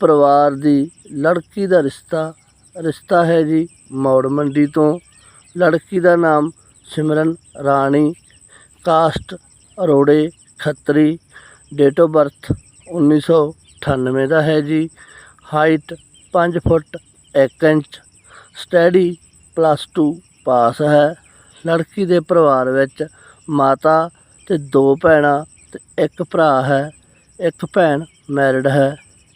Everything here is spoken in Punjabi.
ਪਰਿਵਾਰ ਦੀ ਲੜਕੀ ਦਾ ਰਿਸ਼ਤਾ ਰਿਸ਼ਤਾ ਹੈ ਜੀ ਮੌੜ ਮੰਡੀ ਤੋਂ। ਲੜਕੀ ਦਾ ਨਾਮ Simran Rani caste Arora Khatri date of birth 1998 ਦਾ ਹੈ ਜੀ। Height 5 foot 1 inch study plus 2 pass ਹੈ। ਲੜਕੀ ਦੇ ਪਰਿਵਾਰ ਵਿੱਚ ਮਾਤਾ ਤੇ ਦੋ ਭੈਣਾਂ ਤੇ ਇੱਕ ਭਰਾ ਹੈ। ਇੱਕ ਭੈਣ ਮੈਰਿਡ ਹੈ।